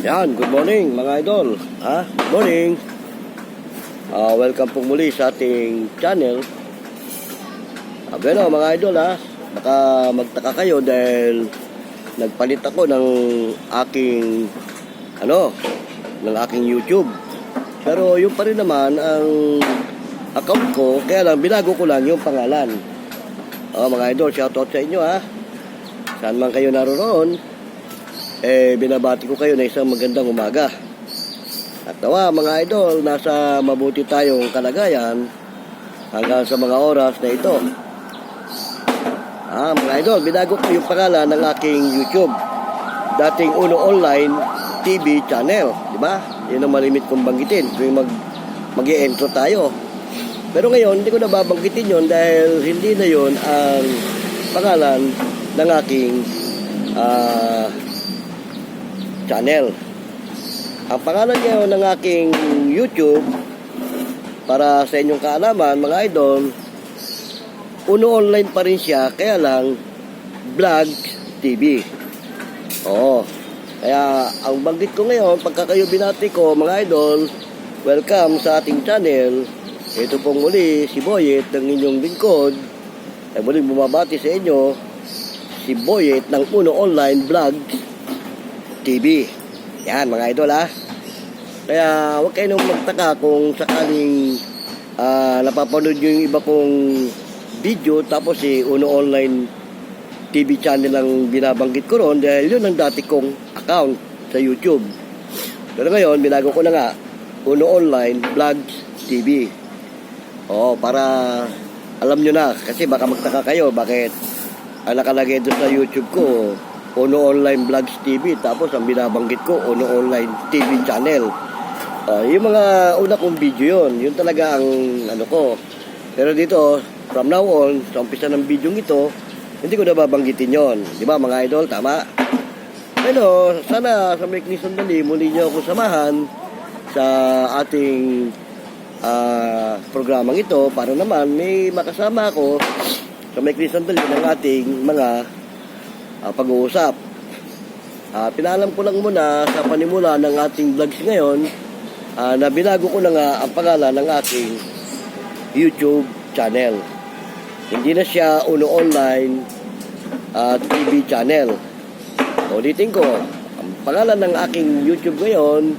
Yan, good morning mga idol. Ha? Good morning. Ah, welcome po muli sa ating channel. Ah, bueno, mga idol ha. Baka magtaka kayo dahil nagpalit ako ng aking ano, ng aking YouTube. Pero yung pa rin naman ang account ko, kaya lang binago ko lang yung pangalan. Oh, mga idol, shoutout sa inyo ha. Saan man kayo naroon, eh binabati ko kayo na isang magandang umaga. At nawa mga idol, nasa mabuti tayong kalagayan hanggang sa mga oras na ito. Ah, mga idol, binago ko yung pangalan ng aking YouTube. Dating Uno Online TV channel, di ba? Yun ang malimit kong banggitin tuwing mag mag intro tayo. Pero ngayon, hindi ko na babanggitin yon dahil hindi na yon ang pangalan ng aking ah, channel. Ang pangalan ngayon ng aking YouTube para sa inyong kaalaman mga idol Uno online pa rin siya kaya lang vlog TV. Oo. Kaya ang banggit ko ngayon pagka kayo binati ko mga idol welcome sa ating channel. Ito pong muli si Boyet ng inyong lingkod ay muling bumabati sa inyo si Boyet ng Uno Online Vlog TV. Yan mga idol ha. Kaya huwag kayo nang magtaka kung sakaling ah, napapanood nyo yung iba kong video tapos si Uno Online TV channel ang binabanggit ko ron dahil yun ang dati kong account sa YouTube. Pero ngayon, binago ko na nga Uno Online Vlogs TV. Oo, para alam nyo na kasi baka magtaka kayo bakit ang nakalagay doon sa YouTube ko Uno Online Vlogs TV tapos ang binabanggit ko Uno Online TV channel. Ah, yung mga una kong video yon, yun talaga ang ano ko. Pero dito, from now on, sa umpisa ng video ito, hindi ko na babanggitin yon. Di ba mga idol? Tama? Pero sana sa may sandali, muli niyo ako samahan sa ating ah, programang ito para naman may makasama ako sa may sandali ng ating mga ah, pag-uusap. Ah, pinalam ko lang muna sa panimula ng ating vlogs ngayon ah, na binago ko na nga ang pangalan ng ating YouTube channel. Hindi na siya Uno Online ah, TV channel. Ulitin ko, ang pangalan ng aking YouTube ngayon,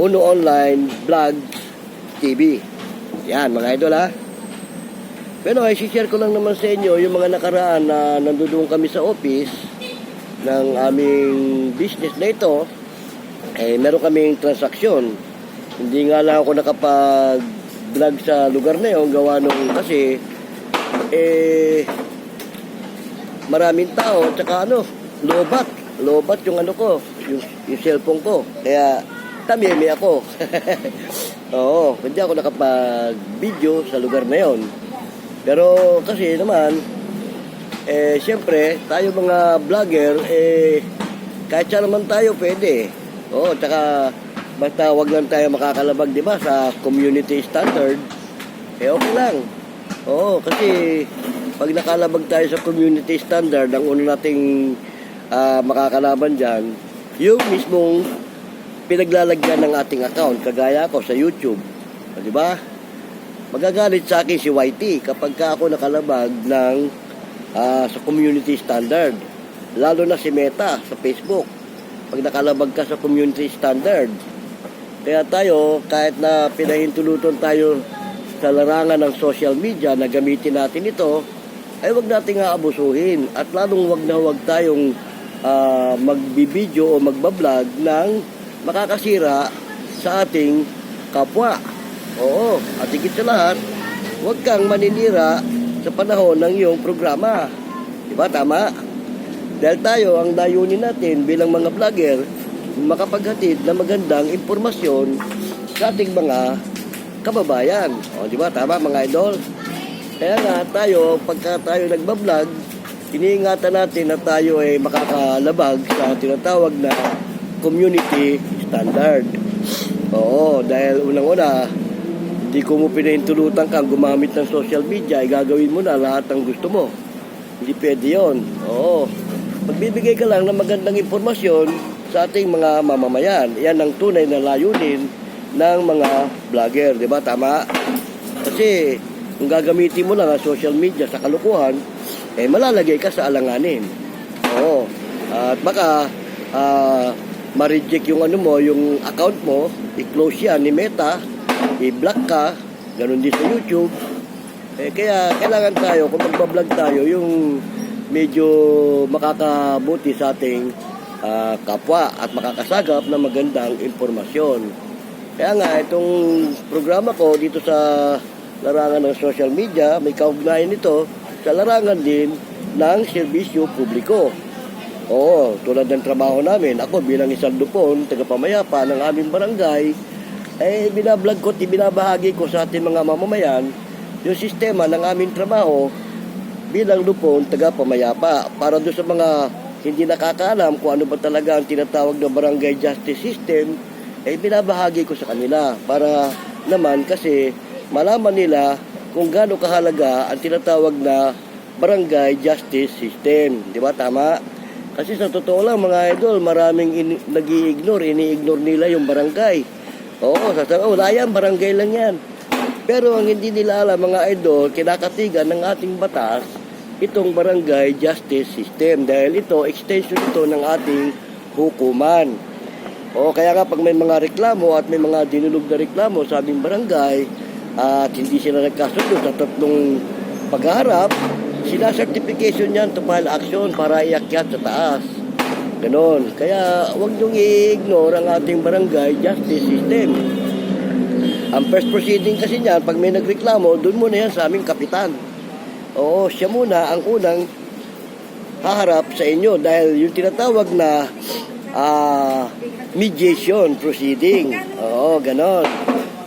Uno Online Vlog TV. Yan, mga idol ha. Pero ay share ko lang naman sa inyo yung mga nakaraan na nandoon kami sa office ng aming business na ito. Eh, meron kaming transaksyon. Hindi nga lang ako nakapag-vlog sa lugar na yun, gawa nung kasi eh maraming tao, tsaka ano, lobat. Lobat yung ano ko, yung, yung cellphone ko. Kaya tamimi ako. Oo, hindi ako nakapag-video sa lugar na yon. Pero kasi naman, eh, siyempre, tayo mga vlogger, eh, kahit saan naman tayo pwede. Oo, tsaka, basta wag lang tayo makakalabag, di ba, sa community standard, eh, okay lang. Oo, kasi, pag nakalabag tayo sa community standard, ang una nating ah, makakalaban dyan, yung mismong pinaglalagyan ng ating account, kagaya ko sa YouTube. Di ba? Magagalit sa akin si YT kapag ka ako nakalabag ng ah, sa community standard. Lalo na si Meta sa Facebook. Pag nakalabag ka sa community standard. Kaya tayo, kahit na pinahintulutan tayo sa larangan ng social media na gamitin natin ito, ay wag nating aabusuhin. At lalong wag na wag tayong ah, magbibideo o magbablog ng makakasira sa ating kapwa. Oo, at higit sa lahat, huwag kang maninira sa panahon ng iyong programa. Di ba? Tama? Dahil tayo, ang layunin natin bilang mga vlogger, makapaghatid ng magandang impormasyon sa ating mga kababayan. O, di ba? Tama, mga idol? Kaya nga, tayo, pagka tayo nagbablog, iniingatan natin na tayo ay makakalabag sa tinatawag na community standard. Oo, dahil unang-una, hindi ko mo pinahintulutan kang gumamit ng social media, ay gagawin mo na lahat ng gusto mo. Hindi pwede yun. Oo. Magbibigay ka lang ng magandang impormasyon sa ating mga mamamayan. Yan ang tunay na layunin ng mga vlogger, di ba? Tama? Kasi kung gagamitin mo lang ang social media sa kalukuhan, eh malalagay ka sa alanganin. Oo. At baka ah, ma-reject yung ano mo, yung account mo, i-close yan ni Meta, i-block ka, ganun din sa YouTube. Eh, kaya kailangan tayo, kung magbablog tayo, yung medyo makakabuti sa ating ah, kapwa at makakasagap ng magandang impormasyon. Kaya nga, itong programa ko dito sa larangan ng social media, may kaugnayan nito sa larangan din ng serbisyo publiko. Oo, tulad ng trabaho namin, ako bilang isang lupon, tagapamayapa ng aming barangay, eh binablog ko at ibinabahagi ko sa ating mga mamamayan yung sistema ng aming trabaho bilang lupon, tagapamayapa para doon sa mga hindi nakakaalam kung ano ba talaga ang tinatawag na barangay justice system, eh binabahagi ko sa kanila para naman kasi malaman nila kung gaano kahalaga ang tinatawag na barangay justice system. Di ba tama? Kasi sa totoo lang mga idol, maraming in, nag-i-ignore, ini-ignore nila yung barangay. Oo, sasabi, oh, wala yan, barangay lang yan. Pero ang hindi nila alam mga idol, kinakatigan ng ating batas, itong barangay justice system. Dahil ito, extension ito ng ating hukuman. O kaya nga pag may mga reklamo at may mga dinulog na reklamo sa aming barangay at hindi sila nagkasundo sa tatlong pagharap, sila certification yan to file action para iakyat sa taas. Ganon. Kaya huwag niyong i-ignore ang ating barangay justice system. Ang first proceeding kasi niyan, pag may nagreklamo, doon muna yan sa aming kapitan. Oo, siya muna ang unang haharap sa inyo dahil yung tinatawag na ah, mediation proceeding. Oo, ganon.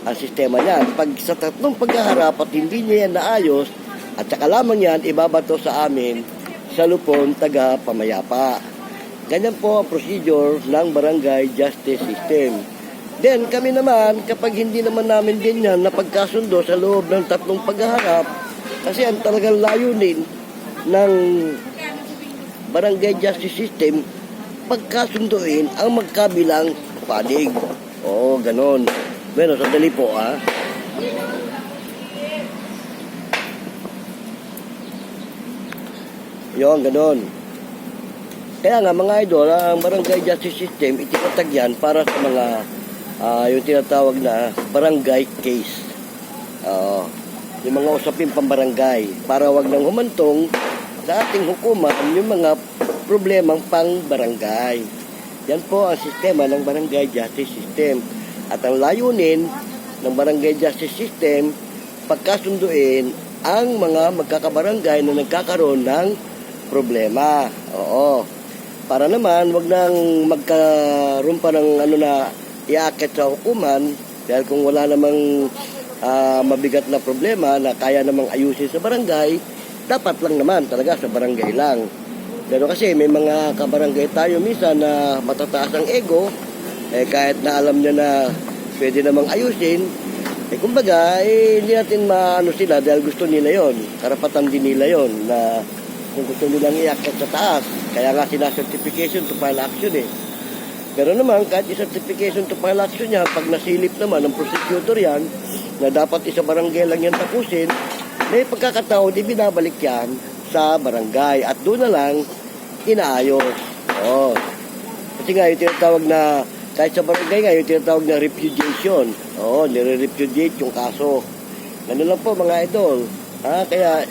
Ang sistema niyan. Pag sa tatlong paghaharap at hindi niya yan naayos, at saka lamang yan, ibabato sa amin sa lupon taga pamayapa. Ganyan po ang procedure ng barangay justice system. Then kami naman, kapag hindi naman namin din yan napagkasundo sa loob ng tatlong paghaharap, kasi ang talagang layunin ng barangay justice system, pagkasunduin ang magkabilang panig. Oo, ganon. Bueno, sandali po ah. Yon, ganon. Kaya nga mga idol, ang barangay justice system, itinatag yan para sa mga ah, yung tinatawag na barangay case. Oo. yung mga usapin pambarangay para wag nang humantong sa ating hukuman yung mga problemang pang barangay. Yan po ang sistema ng barangay justice system. At ang layunin ng barangay justice system, pagkasunduin ang mga magkakabarangay na nagkakaroon ng problema. Oo. Para naman, wag nang magkaroon pa ng ano na iaakit sa hukuman dahil kung wala namang ah, mabigat na problema na kaya namang ayusin sa barangay, dapat lang naman talaga sa barangay lang. Pero kasi may mga kabarangay tayo minsan na matataas ang ego, eh kahit na alam niya na pwede namang ayusin, eh kumbaga, eh, hindi natin maano sila dahil gusto nila yon Karapatan din nila yon na kung gusto nilang iakyat sa taas. Kaya nga sila certification to file action eh. Pero naman, kahit i-certification to file action niya, pag nasilip naman ng prosecutor yan, na dapat isa barangay lang yan tapusin, may pagkakataon, di binabalik yan sa barangay at doon na lang inaayos. Oo. Kasi nga yung tinatawag na, kahit sa barangay nga, yung tinatawag na repudiation. Oo, nire-repudiate yung kaso. Ganun lang po mga idol. Ha? Kaya,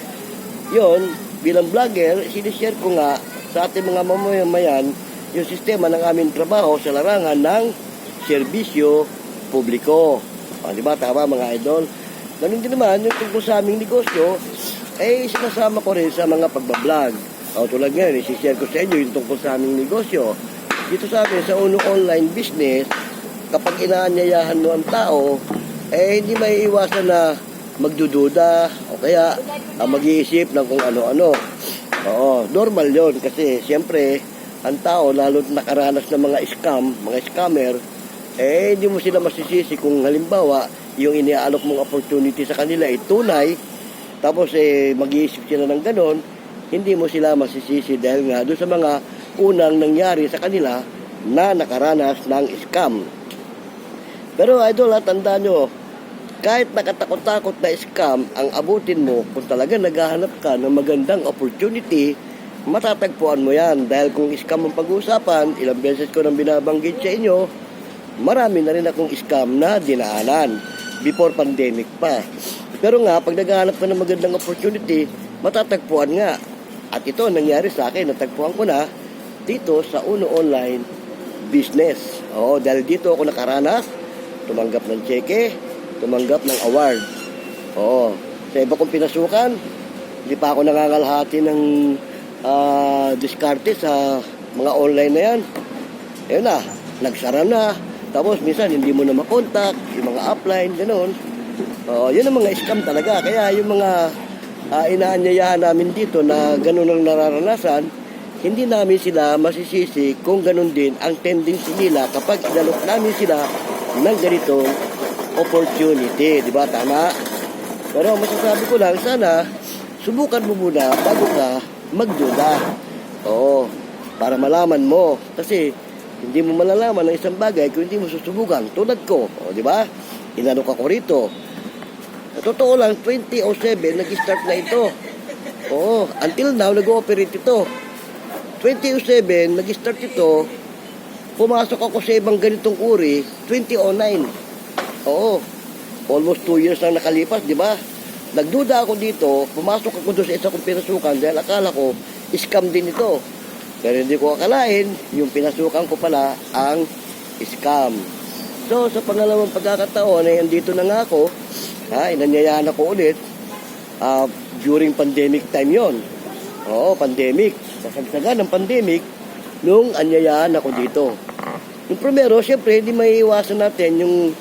yon bilang vlogger, sinishare ko nga sa ating mga mamamayan yung sistema ng aming trabaho sa larangan ng serbisyo publiko. O, di ba? Tama mga idol. Ganun din naman, yung tungkol sa aming negosyo, eh, sinasama ko rin sa mga pagbablog. O, tulad ngayon, isishare ko sa inyo yung tungkol sa aming negosyo. Dito sa amin, sa unong online business, kapag inaanyayahan mo ang tao, eh, hindi may iwasan na magdududa o kaya ah, mag-iisip ng kung ano-ano. Oo, normal yon kasi siyempre, ang tao, lalo nakaranas ng mga scam, mga scammer, eh, hindi mo sila masisisi kung halimbawa, yung iniaalok mong opportunity sa kanila ay tunay, tapos eh, mag-iisip sila ng ganon, hindi mo sila masisisi dahil nga doon sa mga unang nangyari sa kanila na nakaranas ng scam. Pero idol, ha, tandaan nyo, kahit nakatakot-takot na scam ang abutin mo, kung talaga naghahanap ka ng magandang opportunity, matatagpuan mo yan. Dahil kung scam ang pag-uusapan, ilang beses ko nang binabanggit sa inyo, marami na rin akong scam na dinaanan before pandemic pa. Pero nga, pag naghahanap ka ng magandang opportunity, matatagpuan nga. At ito nangyari sa akin, natagpuan ko na dito sa Uno Online Business. Oo, dahil dito ako nakaranas, tumanggap ng cheque, tumanggap ng award. Oo, sa iba kong pinasukan, hindi pa ako nangangalhati ng ah, diskarte sa mga online na yan. Ayun na, nagsara na. Tapos minsan hindi mo na makontak, yung mga upline, gano'n. Oo, yun ang mga scam talaga. Kaya yung mga uh, inaanyayahan namin dito na gano'n ang nararanasan, hindi namin sila masisisi kung gano'n din ang tendency nila kapag inalok namin sila ng ganitong opportunity. Di ba? Tama? Pero masasabi ko lang, sana subukan mo muna bago ka magduda. Oo, para malaman mo. Kasi hindi mo malalaman ang isang bagay kung hindi mo susubukan. Tulad ko, o, di ba? Inanok ako rito. Sa totoo lang, 2007, nag-start na ito. Oo, until now, nag-ooperate ito. 2007, nag-start ito. Pumasok ako sa ibang ganitong uri, 2009. Oo, almost 2 years na nakalipas, di ba? Nagduda ako dito, pumasok ako doon sa isa kong pinasukan dahil akala ko, scam din ito. Pero hindi ko akalain, yung pinasukan ko pala ang scam. So, sa pangalawang pagkakataon, ay andito na nga ako, ha, inanyayahan ako ulit, ah, during pandemic time yon. Oo, pandemic. Kasagsagan ng pandemic, nung anyayahan ako dito. Yung primero, syempre, hindi may iwasan natin yung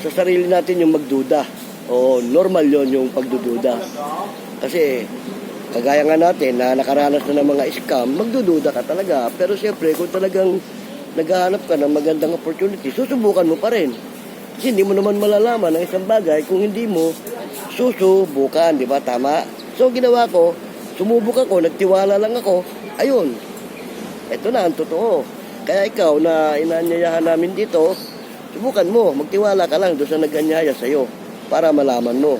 sa sarili natin yung magduda. Oo, normal yon yung pagdududa. Kasi, kagaya nga natin na nakaranas na ng mga scam, magdududa ka talaga. Pero syempre, kung talagang naghahanap ka ng magandang opportunity, susubukan mo pa rin. Kasi hindi mo naman malalaman ang isang bagay kung hindi mo susubukan, di ba? Tama? So, ginawa ko, sumubok ako, nagtiwala lang ako, ayun. Ito na ang totoo. Kaya ikaw na inanyayahan namin dito, subukan mo, magtiwala ka lang doon sa naganyaya sa'yo para malaman mo.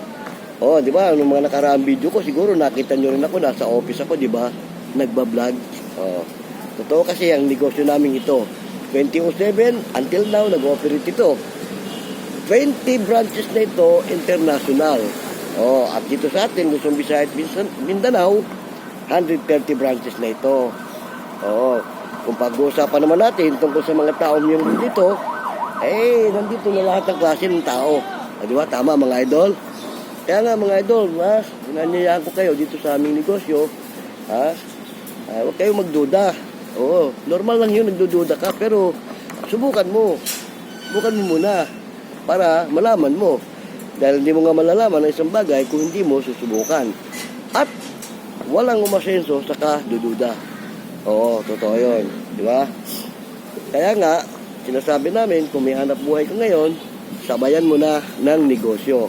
Oh, di ba? Nung mga nakaraang video ko, siguro nakita nyo rin ako, nasa office ako, di ba? Nagbablog. Oh. Totoo kasi ang negosyo namin ito. 2007, until now, nag-operate ito. 20 branches na ito, international. Oh, at dito sa atin, Luzon, Visayas, Mindanao, 130 branches na ito. Oo. Kung pag-uusapan naman natin tungkol sa mga taong yung dito, eh, nandito na lahat ng klase ng tao. Ah, di ba? Tama, mga idol. Kaya nga, mga idol, ha? Pinanyayahan ko kayo dito sa aming negosyo. Ha? Ah, huwag kayong magduda. Oo, normal lang yun, nagdududa ka. Pero, subukan mo. Subukan mo muna para malaman mo. Dahil hindi mo nga malalaman ang isang bagay kung hindi mo susubukan. At walang umasenso sa kadududa. Oo, totoo yun. Di ba? Kaya nga, sinasabi namin, kung may hanap buhay ka ngayon, sabayan mo na ng negosyo.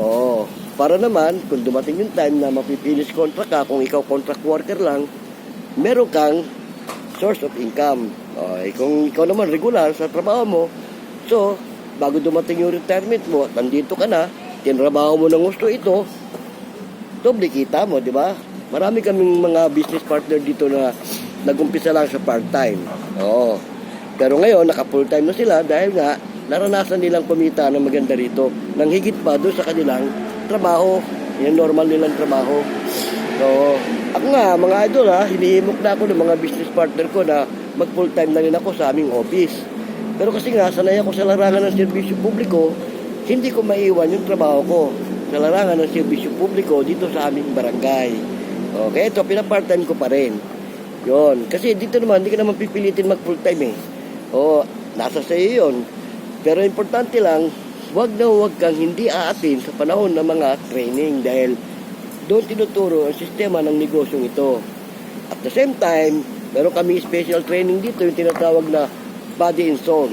Oo. Para naman, kung dumating yung time na mapipilis contract ka, kung ikaw contract worker lang, meron kang source of income. Okay, kung ikaw naman regular sa trabaho mo, so, bago dumating yung retirement mo, at nandito ka na, tinrabaho mo ng gusto ito, doble kita mo, di ba? Marami kaming mga business partner dito na nagumpisa lang sa part-time. Oo. Pero ngayon, naka full-time na sila dahil nga naranasan nilang kumita ng maganda rito. Nang higit pa doon sa kanilang trabaho. Yung normal nilang trabaho. So, ako nga, mga idol ha, hinihimok na ako ng mga business partner ko na mag full-time na rin ako sa aming office. Pero kasi nga, sanay ako sa larangan ng serbisyo publiko, hindi ko maiwan yung trabaho ko sa larangan ng serbisyo publiko dito sa aming barangay. Okay, ito, pinapart-time ko pa rin. Yon, kasi dito naman, hindi ka naman pipilitin mag full-time eh. Oo, nasa sa iyo yun. Pero importante lang, wag na wag kang hindi aatin sa panahon ng mga training dahil doon tinuturo ang sistema ng negosyong ito. At the same time, meron kami special training dito, yung tinatawag na body and soul.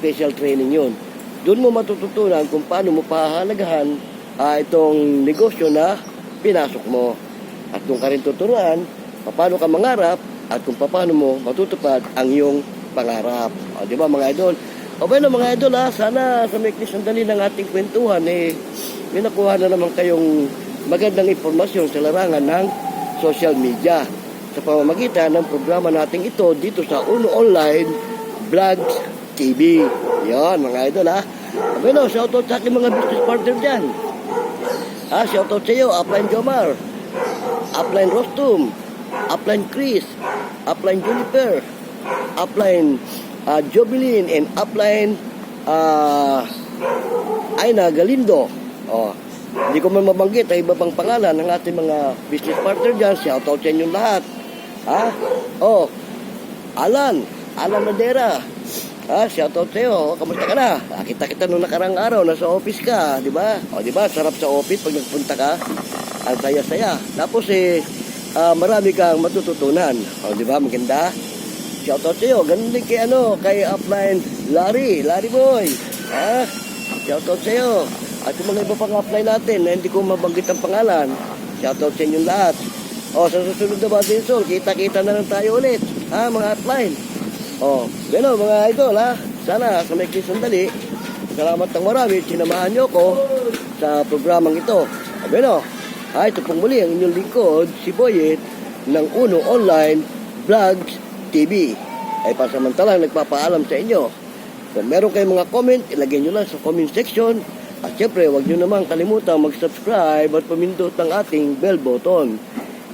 Special training yun. Doon mo matututunan kung paano mo pahahalagahan ah, itong negosyo na pinasok mo. At doon ka rin tuturuan paano ka mangarap at kung paano mo matutupad ang iyong pangarap. O, di ba mga idol? O bueno mga idol ha, sana sa may sandali ng ating kwentuhan eh, may nakuha na naman kayong magandang impormasyon sa larangan ng social media sa pamamagitan ng programa nating ito dito sa Uno Online Vlogs TV. Yan mga idol ha. O bueno, shoutout sa aking mga business partner dyan. Ha, shoutout sa iyo, Upline Jomar, Upline Rostum, Upline Chris, Upline Juniper, Upline uh, Jobilin, and Upline uh, Aina Galindo. Oh, hindi ko man mabanggit ang iba pang pangalan ng ating mga business partner dyan. Shoutout sa inyong lahat. Ha? Oh, Alan, Alan Madera. Ha, shoutout sa iyo. Kamusta ka na? Nakita kita nung nakarang araw, nasa office ka, di ba? O, di ba? Sarap sa office pag nagpunta ka. Ang saya-saya. Tapos eh, ah, marami kang matututunan. O, di ba? Maganda. Shoutout sa iyo. Ganun din kay ano, kay upline Larry, Larry Boy. Ha? Shoutout sa iyo. At yung mga iba pang upline natin na hindi ko mabanggit ang pangalan. Shoutout sa inyong lahat. O, sa susunod na Badin Soul, kita-kita na lang tayo ulit. Ha, mga upline. O, bueno, mga idol, ha. Sana sa may sandali, salamat ng marami, sinamahan niyo ko sa programang ito. Bueno, ha, ito pong muli ang inyong lingkod, si Boyet, ng Uno Online Vlogs TV. Ay pasamantalang nagpapaalam sa inyo. Kung meron kayong mga comment, ilagay nyo lang sa comment section. At syempre, huwag nyo naman kalimutan mag-subscribe at pamindot ang ating bell button.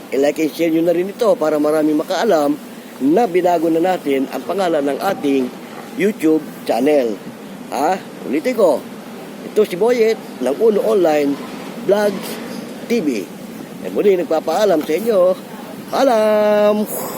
I-like and share nyo na rin ito para marami makaalam na binago na natin ang pangalan ng ating YouTube channel. Ha? Ulitin ko. Ito si Boyet ng Uno Online Vlogs TV. Eh muli nagpapaalam sa inyo. Paalam!